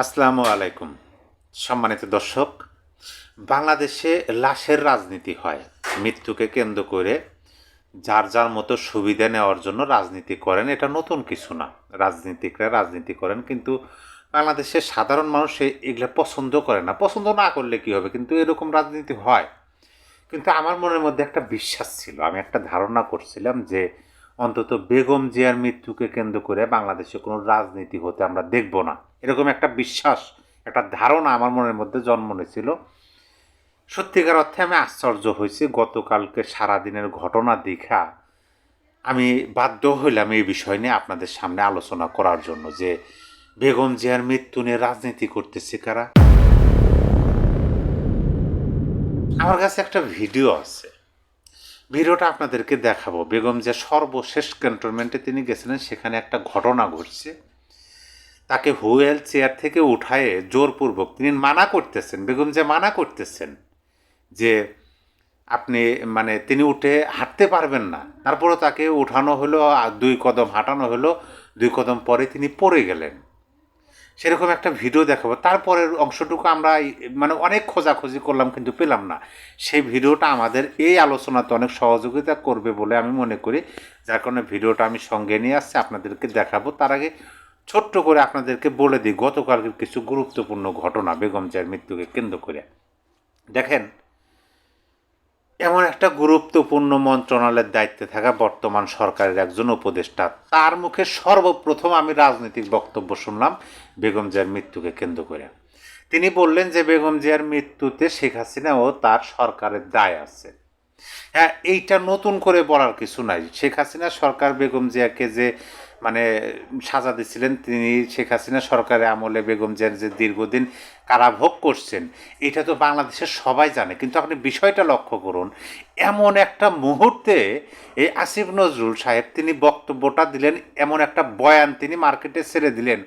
আসসালামু আলাইকুম। সম্মানিত দর্শক, বাংলাদেশে লাশের রাজনীতি হয়। মৃত্যুকে কেন্দ্র করে যার যার মতো সুবিধা নেওয়ার জন্য রাজনীতি করেন, এটা নতুন কিছু না। রাজনীতিকরা রাজনীতি করেন, কিন্তু বাংলাদেশের সাধারণ মানুষ এগুলো পছন্দ করে না। পছন্দ না করলে কি হবে? কিন্তু এরকম রাজনীতি হয়। কিন্তু আমার মনের মধ্যে একটা বিশ্বাস ছিল, আমি একটা ধারণা করছিলাম যে অন্তত বেগম জিয়ার মৃত্যুকে কেন্দ্র করে বাংলাদেশে কোনো রাজনীতি হতে আমরা দেখব না। এরকম একটা বিশ্বাস, একটা ধারণা আমার মনের মধ্যে জন্ম নিয়েছিল। সত্যিকার অর্থে আমি আশ্চর্য হয়েছি, গতকালকে সারাদিনের ঘটনা দেখা আমি বাধ্য হইলাম এই বিষয় নিয়ে আপনাদের সামনে আলোচনা করার জন্য যে বেগম জিয়ার মৃত্যু নিয়ে রাজনীতি করতেছে কারা। আমার কাছে একটা ভিডিও আছে। ভিডিওটা আপনাদেরকে দেখাবো। বেগম যে সর্বশেষ ক্যান্টনমেন্টে তিনি গেছিলেন, সেখানে একটা ঘটনা ঘটছে। তাকে হুইল চেয়ার থেকে উঠায়ে জোরপূর্বক তিনি মানা করতেছেন, বেগম যে মানা করতেছেন যে আপনি মানে তিনি উঠে হাঁটতে পারবেন না। তারপরে তাকে উঠানো হলো আর দুই কদম হাঁটানো হলো। দুই কদম পরে তিনি পড়ে গেলেন। সেরকম একটা ভিডিও দেখাবো। তারপরের অংশটুকু আমরা মানে অনেক খোঁজাখুঁজি করলাম কিন্তু পেলাম না। সেই ভিডিওটা আমাদের এই আলোচনাতে অনেক সহযোগিতা করবে বলে আমি মনে করি। যার কারণে ভিডিওটা আমি সঙ্গে নিয়ে আসছি, আপনাদেরকে দেখাবো। তার আগে ছোট্ট করে আপনাদেরকে বলে দিই গতকালকে কিছু গুরুত্বপূর্ণ ঘটনা বেগম জিয়ার মৃত্যুকে কেন্দ্র করে। দেখেন এমন একটা গুরুত্বপূর্ণ মন্ত্রণালয়ের দায়িত্বে থাকা বর্তমান সরকারের একজন উপদেষ্টা। তার মুখে সর্বপ্রথম আমি রাজনৈতিক বক্তব্য শুনলাম বেগম জিয়ার মৃত্যুকে কেন্দ্র করে। তিনি বললেন যে, বেগম জিয়ার মৃত্যুতে শেখ হাসিনা ও তার সরকারের দায় আছে। হ্যাঁ এইটা নতুন করে বলার কিছু নাই। শেখ হাসিনা সরকার বেগম জিয়াকে যে মানে সাজা দিছিলেন, তিনি শেখ হাসিনা সরকারের আমলে বেগম জিয়ার যে দীর্ঘদিন কারাভোগ করছেন, এটা তো বাংলাদেশের সবাই জানে। কিন্তু আপনি বিষয়টা লক্ষ্য করুন, এমন একটা মুহূর্তে এই আসিফ নজরুল সাহেব তিনি বক্তব্যটা দিলেন, এমন একটা বয়ান তিনি মার্কেটে ছেড়ে দিলেন।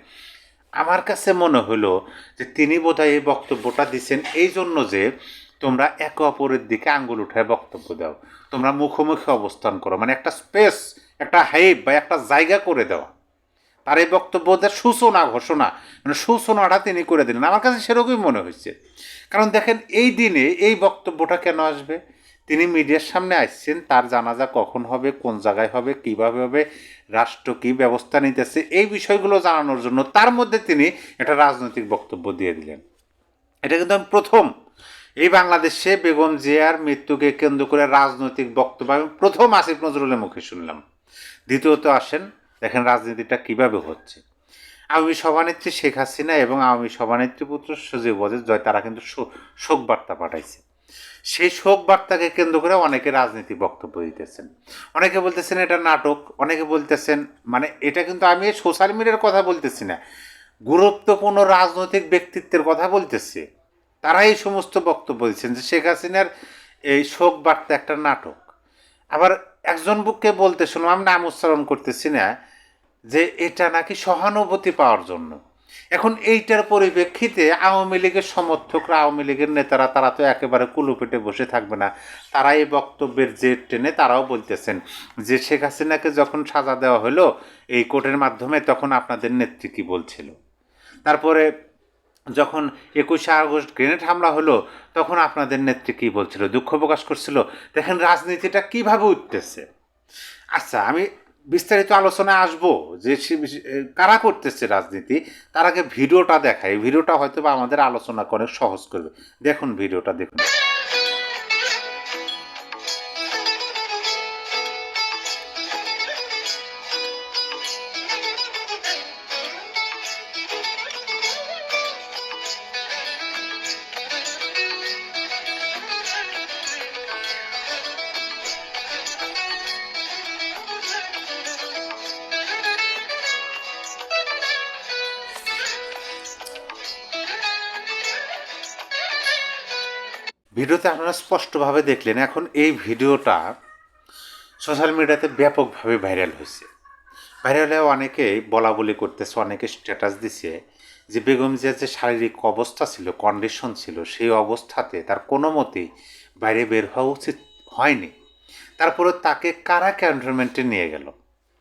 আমার কাছে মনে হলো যে তিনি বোধহয় এই বক্তব্যটা দিচ্ছেন এই জন্য যে তোমরা একে অপরের দিকে আঙ্গুল উঠায় বক্তব্য দাও। তোমরা মুখোমুখি অবস্থান করো। মানে একটা স্পেস, একটা হাইপ বা একটা জায়গা করে দেওয়া তার এই বক্তব্যদের সূচনা, ঘোষণা মানে সূচনাটা তিনি করে দিলেন। আমার কাছে সেরকমই মনে হয়েছে। কারণ দেখেন, এই দিনে এই বক্তব্যটা কেন আসবে? তিনি মিডিয়ার সামনে আসছেন, তার জানাজা কখন হবে, কোন জায়গায় হবে, কীভাবে হবে, রাষ্ট্র কী ব্যবস্থা নিতেছে, এই বিষয়গুলো জানানোর জন্য তার মধ্যে তিনি একটা রাজনৈতিক বক্তব্য দিয়ে দিলেন। এটা কিন্তু আমি প্রথম এই বাংলাদেশে বেগম জিয়ার মৃত্যুকে কেন্দ্র করে রাজনৈতিক বক্তব্য প্রথম আসিফ নজরুলের মুখে শুনলাম। দ্বিতীয়ত আসেন, দেখেন রাজনীতিটা কীভাবে হচ্ছে। আওয়ামী সভানেত্রী শেখ হাসিনা এবং আওয়ামী সভানেত্রী পুত্র সজীব ওয়াজেদ জয় তারা কিন্তু শোক বার্তা পাঠাইছে। সেই শোক বার্তাকে কেন্দ্র করে অনেকে রাজনীতি বক্তব্য দিতেছেন। অনেকে বলতেছেন এটা নাটক, অনেকে বলতেছেন মানে এটা কিন্তু আমি সোশ্যাল মিডিয়ার কথা বলতেছি না। গুরুত্বপূর্ণ রাজনৈতিক ব্যক্তিত্বের কথা বলতেছি। তারা এই সমস্ত বক্তব্য দিচ্ছেন যে শেখ হাসিনার এই শোক বার্তা একটা নাটক। আবার একজন বুককে বলতে শুনলাম, আমি নাম উচ্চারণ করতেছি না, যে এটা নাকি সহানুভূতি পাওয়ার জন্য। এখন এইটার পরিপ্রেক্ষিতে আওয়ামী লীগের সমর্থকরা, আওয়ামী লীগের নেতারা, তারা তো একেবারে কুলুপেটে বসে থাকবে না। তারা এই বক্তব্যের যে টেনে তারাও বলতেছেন যে শেখ হাসিনাকে যখন সাজা দেওয়া হলো, এই কোর্টের মাধ্যমে তখন আপনাদের নেত্রী কী বলছিল? তারপরে যখন একুশে আগস্ট গ্রেনেড হামলা হলো, তখন আপনাদের নেত্রী কী বলছিল? দুঃখ প্রকাশ করছিল? দেখেন রাজনীতিটা কীভাবে উঠতেছে? আচ্ছা আমি বিস্তারিত আলোচনায় আসব যে কারা করতেছে রাজনীতি? তার আগে ভিডিওটা দেখায় ভিডিওটা হয়তো বা আমাদের আলোচনা করে সহজ করবে। দেখুন ভিডিওটা, দেখুন। ভিডিওতে আপনারা স্পষ্টভাবে দেখলেন, এখন এই ভিডিওটা সোশ্যাল মিডিয়াতে ব্যাপকভাবে ভাইরাল হয়েছে। ভাইরাল হয়ে অনেকে বলা বলি করতেছে, অনেকে স্ট্যাটাস দিছে যে বেগম জিয়ার যে শারীরিক অবস্থা ছিল কন্ডিশন ছিল, সেই অবস্থাতে তার কোনো মতেই বাইরে বের হওয়া উচিত হয়নি। তারপরে তাকে কারা ক্যান্টনমেন্টে নিয়ে গেল?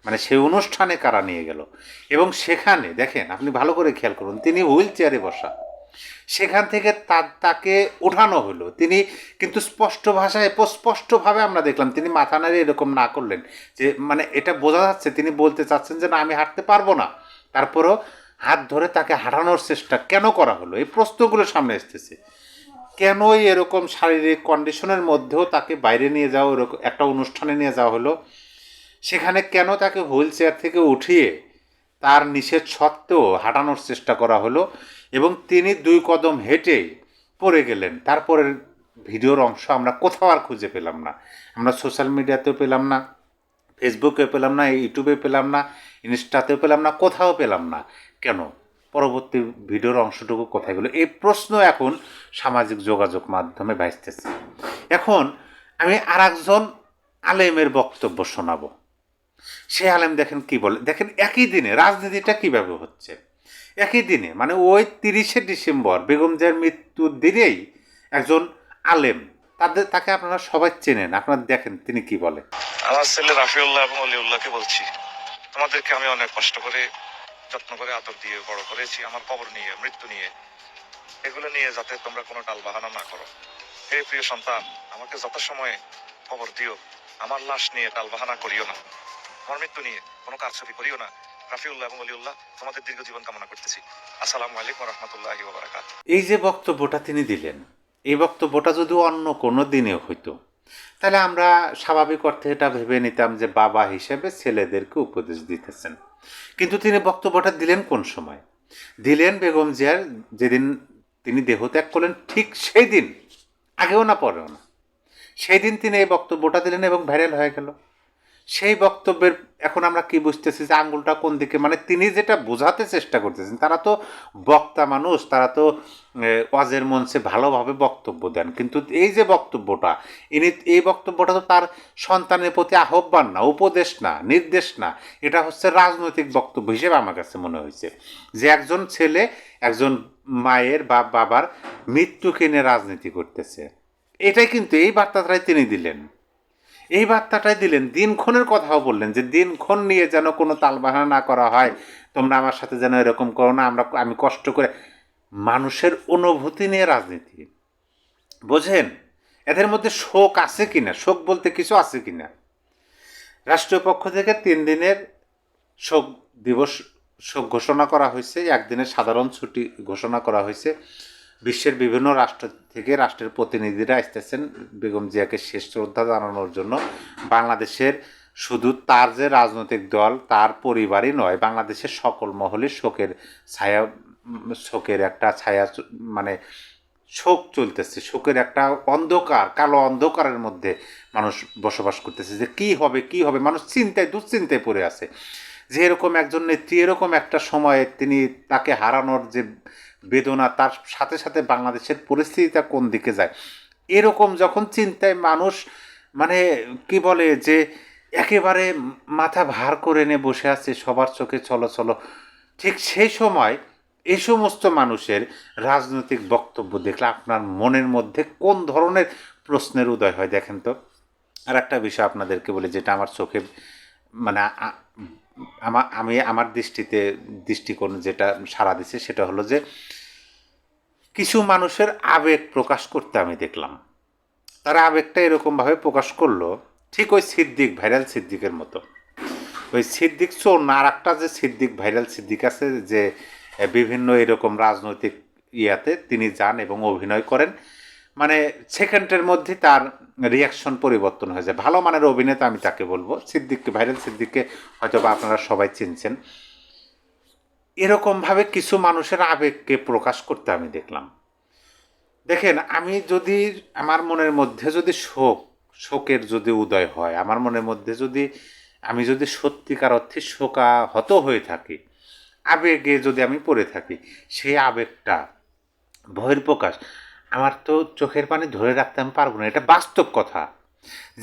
মানে সেই অনুষ্ঠানে কারা নিয়ে গেল? এবং সেখানে, দেখেন, আপনি ভালো করে খেয়াল করুন, তিনি হুইল চেয়ারে বসা। সেখান থেকে তাকে ওঠানো হলো। তিনি কিন্তু স্পষ্ট ভাষায় স্পষ্টভাবে আমরা দেখলাম তিনি মাথা নাড়িয়ে এরকম না করলেন যে মানে এটা বোঝা যাচ্ছে, তিনি বলতে চাচ্ছেন যে, না, আমি হাঁটতে পারব না। তারপরও হাত ধরে তাকে হাঁটানোর চেষ্টা কেন করা হলো? এই প্রশ্নগুলো সামনে আসতেছে কেনই এরকম শারীরিক কন্ডিশনের মধ্যেও তাকে বাইরে নিয়ে যাওয়া এরকম একটা অনুষ্ঠানে নিয়ে যাওয়া হলো? সেখানে কেন তাকে হুইল চেয়ার থেকে উঠিয়ে তার নিষেধ সত্ত্বেও হাঁটানোর চেষ্টা করা হলো? এবং তিনি দুই কদম হেঁটে পড়ে গেলেন। তারপরের ভিডিওর অংশ আমরা কোথাও আর খুঁজে পেলাম না। আমরা সোশ্যাল মিডিয়াতেও পেলাম না ফেসবুকে পেলাম না, ইউটিউবে পেলাম না, ইনস্টাতেও পেলাম না, কোথাও পেলাম না। কেন? পরবর্তী ভিডিওর অংশটুকু কোথায় গেলো? এই প্রশ্ন এখন সামাজিক যোগাযোগ মাধ্যমে ভাসতেছে। এখন আমি আর একজন আলেমের বক্তব্য শোনাবো। সে আলেম দেখেন কি বলে? দেখেন একই দিনে রাজনীতিটা কীভাবে হচ্ছে? একই দিনে মানে ওই তিরিশে ডিসেম্বর, বেগম জিয়ার মৃত্যুর দিনেই একজন আলেম। তাদের, তাকে আপনারা সবাই চেনেন, আপনারা দেখেন তিনি কি বলে। আমার ছেলে রাফিউল্লাহ এবং অলিউল্লাহকে বলছি, তোমাদেরকে আমি অনেক কষ্ট করে, যত্ন করে, আদর দিয়ে বড় করেছি, আমার কবর নিয়ে, মৃত্যু নিয়ে। এগুলো নিয়ে যাতে তোমরা কোনো টাল বাহানা না করো। হে প্রিয় সন্তান, আমাকে যথাসময়ে খবর দিও, আমার লাশ নিয়ে টাল বাহানা করিও না। আমার মৃত্যু নিয়ে কোনো কাজ ছবি করিও না। রাফিউল্লাহ এবং অলিউল্লাহ তোমাদের দীর্ঘ জীবন কামনা করতেছি। আসসালামু আলাইকুম রহমতুল্লাহ এই যে বক্তব্যটা তিনি দিলেন, এই বক্তব্যটা যদি অন্য কোনো দিনে হইতো, তাহলে আমরা স্বাভাবিক অর্থে এটা ভেবে নিতাম যে বাবা হিসেবে ছেলেদেরকে উপদেশ দিতেছেন। কিন্তু তিনি বক্তব্যটা দিলেন কোন সময়? দিলেন বেগম জিয়ার যেদিন তিনি দেহত্যাগ করলেন, ঠিক সেই দিন। আগেও না পরেও না। সেই দিন তিনি এই বক্তব্যটা দিলেন এবং ভাইরাল হয়ে গেল। সেই বক্তব্যের এখন আমরা কি বুঝতেছি যে আঙ্গুলটা কোন দিকে? মানে তিনি যেটা বোঝাতে চেষ্টা করতেছেন, তারা তো বক্তা মানুষ, তারা তো ওয়াজের মঞ্চে ভালোভাবে বক্তব্য দেন। কিন্তু এই যে বক্তব্যটা, ইনি এই বক্তব্যটা তো তার সন্তানের প্রতি আহ্বান না, উপদেশ না, নির্দেশ না, এটা হচ্ছে রাজনৈতিক বক্তব্য হিসেবে আমার কাছে মনে হয়েছে। যে একজন ছেলে, একজন মায়ের বা বাবার মৃত্যুকে নিয়ে রাজনীতি করতেছে। এটাই কিন্তু এই বার্তাটাই তিনি দিলেন। এই বার্তাটাই দিলেন দিনক্ষণের কথাও বললেন যে দিনক্ষণ নিয়ে যেন কোনো তালবাহানা না করা হয়। তোমরা আমার সাথে যেন এরকম করো না, আমরা আমি কষ্ট করে মানুষের অনুভূতি নিয়ে রাজনীতি। বোঝেন? এদের মধ্যে শোক আছে কি না শোক বলতে কিছু আছে কিনা? রাষ্ট্রীয় পক্ষ থেকে তিন দিনের শোক দিবস শোক ঘোষণা করা হয়েছে, একদিনের সাধারণ ছুটি ঘোষণা করা হয়েছে। বিশ্বের বিভিন্ন রাষ্ট্র থেকে রাষ্ট্রের প্রতিনিধিরা আসতেছেন বেগম জিয়াকে শেষ শ্রদ্ধা জানানোর জন্য। বাংলাদেশের শুধু তার যে রাজনৈতিক দল, তার পরিবারই নয়, বাংলাদেশের সকল মহলে শোকের ছায়া, শোকের একটা ছায়া মানে শোক চলতেছে, শোকের একটা অন্ধকার, কালো অন্ধকারের মধ্যে মানুষ বসবাস করতেছে যে কি হবে কি হবে? মানুষ চিন্তায়, দুশ্চিন্তায় পড়ে আছে। যে এরকম একজন নেত্রী, এরকম একটা সময়ে তিনি তাকে হারানোর যে বেদনা, তার সাথে সাথে বাংলাদেশের পরিস্থিতিটা কোন দিকে যায়? এরকম যখন চিন্তায় মানুষ মানে কি বলে যে একেবারে মাথা ভার করে নিয়ে বসে আছে সবার চোখে চলো চলো ঠিক সেই সময় এই সমস্ত মানুষের রাজনৈতিক বক্তব্য দেখলে আপনার মনের মধ্যে কোন ধরনের প্রশ্নের উদয় হয়? দেখেন তো আর একটা বিষয় আপনাদেরকে বলি যেটা আমার চোখে মানে আমার আমি আমার দৃষ্টিতে, দৃষ্টিকোণ যেটা সারা দিছে সেটা হলো যে, কিছু মানুষের আবেগ প্রকাশ করতে আমি দেখলাম। তারা আবেগটা এরকমভাবে প্রকাশ করল, ঠিক ওই সিদ্দিক, ভাইরাল সিদ্দিকের মতো। ওই সিদ্দিক চোর না আর একটা যে সিদ্দিক, ভাইরাল সিদ্দিক আছে যে, বিভিন্ন এরকম রাজনৈতিক ইয়াতে তিনি যান এবং অভিনয় করেন। মানে সেকেন্ডের মধ্যে তার রিয়াকশন পরিবর্তন হয়ে যায়। ভালো মানের অভিনেতা আমি তাকে বলব। সিদ্দিককে, ভাইরাল সিদ্দিককে হয়তো বা আপনারা সবাই চিনছেন। এরকমভাবে কিছু মানুষের আবেগকে প্রকাশ করতে আমি দেখলাম। দেখেন, আমি যদি, আমার মনের মধ্যে যদি শোক, শোকের যদি উদয় হয়, আমার মনের মধ্যে যদি, আমি যদি সত্যিকার অর্থে শোকাহত হয়ে থাকি, আবেগে যদি আমি পড়ে থাকি, সেই আবেগটা ভয়ের প্রকাশ আমার তো চোখের পানি ধরে রাখতে আমি পারব না, এটা বাস্তব কথা।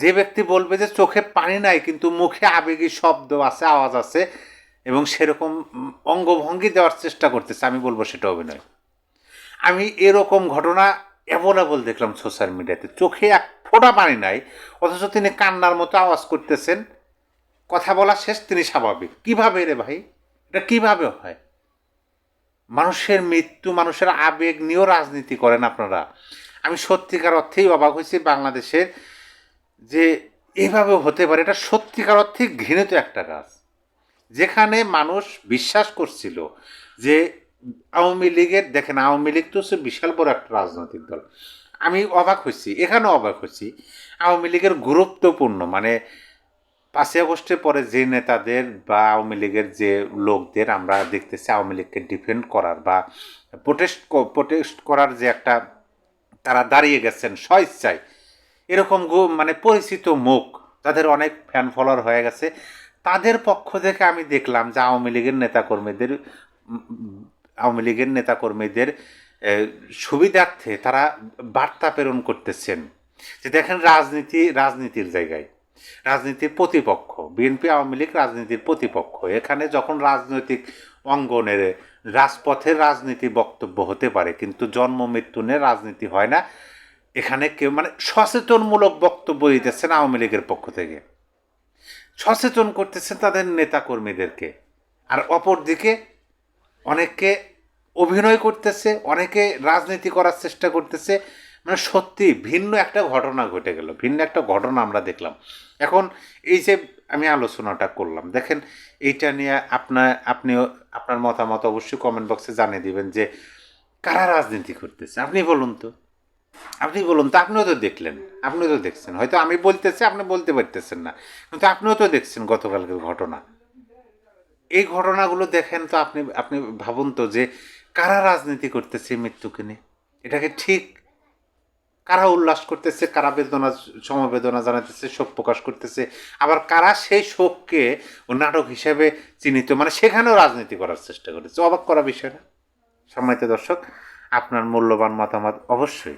যে ব্যক্তি বলবে যে চোখে পানি নাই, কিন্তু মুখে আবেগী শব্দ আছে, আওয়াজ আছে, এবং সেরকম অঙ্গভঙ্গি দেওয়ার চেষ্টা করতেছে, আমি বলব সেটা অভিনয়। আমি এরকম ঘটনা অ্যাভেলেবল দেখলাম সোশ্যাল মিডিয়াতে চোখে এক ফোঁটা পানি নাই, অথচ তিনি কান্নার মতো আওয়াজ করতেছেন। কথা বলা শেষ, তিনি স্বাভাবিক। কীভাবে রে ভাই? এটা কীভাবে হয়? মানুষের মৃত্যু, মানুষের আবেগ নিয়েও রাজনীতি করেন আপনারা। আমি সত্যিকার অর্থেই অবাক হয়েছি বাংলাদেশের যে এভাবে হতে পারে। এটা সত্যিকার অর্থে ঘৃণিত একটা কাজ। যেখানে মানুষ বিশ্বাস করছিল যে আওয়ামী লীগের, দেখেন আওয়ামী লীগ তো হচ্ছে বিশাল বড় একটা রাজনৈতিক দল। আমি অবাক হয়েছি, এখানেও অবাক হয়েছি। আওয়ামী লীগের গুরুত্বপূর্ণ মানে পাঁচই আগস্টের পরে যে নেতাদের বা আওয়ামী লীগের যে লোকদের আমরা দেখতেছি, আওয়ামী লীগকে ডিফেন্ড করার বা প্রোটেস্ট প্রোটেস্ট করার যে একটা তারা দাঁড়িয়ে গেছেন স্বেচ্ছায় এরকম মানে পরিচিত মুখ, তাদের অনেক ফ্যান ফলোয়ার হয়ে গেছে। তাদের পক্ষ থেকে আমি দেখলাম যে আওয়ামী লীগের নেতাকর্মীদের, আওয়ামী লীগের নেতাকর্মীদের সুবিধার্থে তারা বার্তা প্রেরণ করতেছেন। যে দেখেন রাজনীতি, রাজনীতির জায়গায় রাজনীতির প্রতিপক্ষ, বিএনপি, আওয়ামী লীগ রাজনীতির প্রতিপক্ষ। এখানে যখন রাজনৈতিক অঙ্গনের, রাজপথের রাজনীতি বক্তব্য হতে পারে, কিন্তু জন্ম, মৃত্যু নিয়ে রাজনীতি হয় না, এখানে কেউ মানে সচেতনমূলক বক্তব্য দিতেছেন আওয়ামী লীগের পক্ষ থেকে। সচেতন করতেছেন তাদের নেতাকর্মীদেরকে। আর অপরদিকে অনেকে অভিনয় করতেছে, অনেকে রাজনীতি করার চেষ্টা করতেছে মানে সত্যি ভিন্ন একটা ঘটনা ঘটে গেল, ভিন্ন একটা ঘটনা আমরা দেখলাম। এখন এই যে আমি আলোচনাটা করলাম, দেখেন এইটা নিয়ে আপনার আপনিও, আপনার মতামত অবশ্যই কমেন্ট বক্সে জানিয়ে দিবেন যে কারা রাজনীতি করতেছে? আপনি বলুন তো। আপনি বলুন তো, আপনিও তো দেখলেন, আপনিও তো দেখছেন। হয়তো আমি বলতেছি, আপনি বলতে পারতেছেন না। কিন্তু আপনিও তো দেখছেন গতকালকের ঘটনা। এই ঘটনাগুলো দেখেন তো আপনি আপনি ভাবুন তো যে কারা রাজনীতি করতেছে মৃত্যুকে নিয়ে? এটাকে ঠিক? কারা উল্লাস করতেছে, কারা বেদনা, সমবেদনা জানাতেছে শোক প্রকাশ করতেছে। আবার কারা সেই শোককে নাটক হিসেবে চিহ্নিত মানে সেখানেও রাজনীতি করার চেষ্টা করেছে। অবাক করা বিষয় না সম্মানিত দর্শক, আপনার মূল্যবান মতামত অবশ্যই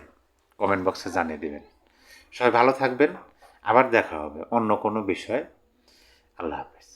কমেন্ট বক্সে জানিয়ে দেবেন। সবাই ভালো থাকবেন। আবার দেখা হবে অন্য কোনো বিষয়ে। আল্লাহ হাফেজ।